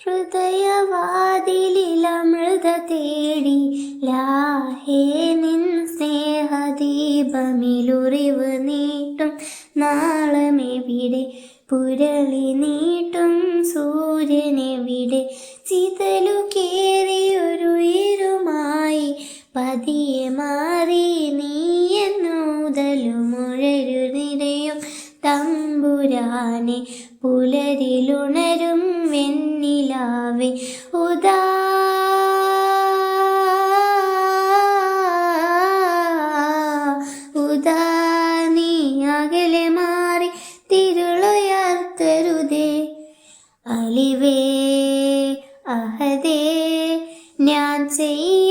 ഹൃദയവാതിലിലമൃത തേടി ലാഹേ നിൻ സ്നേഹദീപമിലുറിവ് നീട്ടും നാളമെവിടെ? പുരളി നീട്ടും സൂര്യനെവിടെ? ചിതലു കേറിയൊരു ഇരുമായി പതിയെ മാറി നീ എന്നൂതലുമുഴരു നിരയും തമ്പുരാനെ പുലരിലുണരും വെന്നിലാവെ ഉദാ ഉദാ നീ അകലെ മാറി തിരുളുയർത്തരുതേ. അലിവേ അഹദേ ഞാൻ ചെയ്യുകിൽ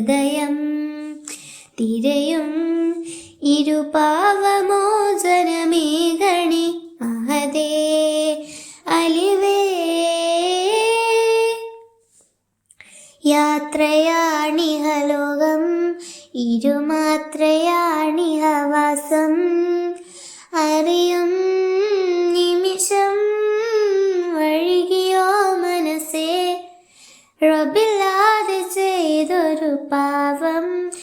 ഹൃദയം തിരയും ഇരുപാവമോചനമേകണി മഹദേ അലിവേ. യാത്രയാണിഹ ലോകം ഇരുമാത്രയാണിഹ വാസം അറിയും பாவம்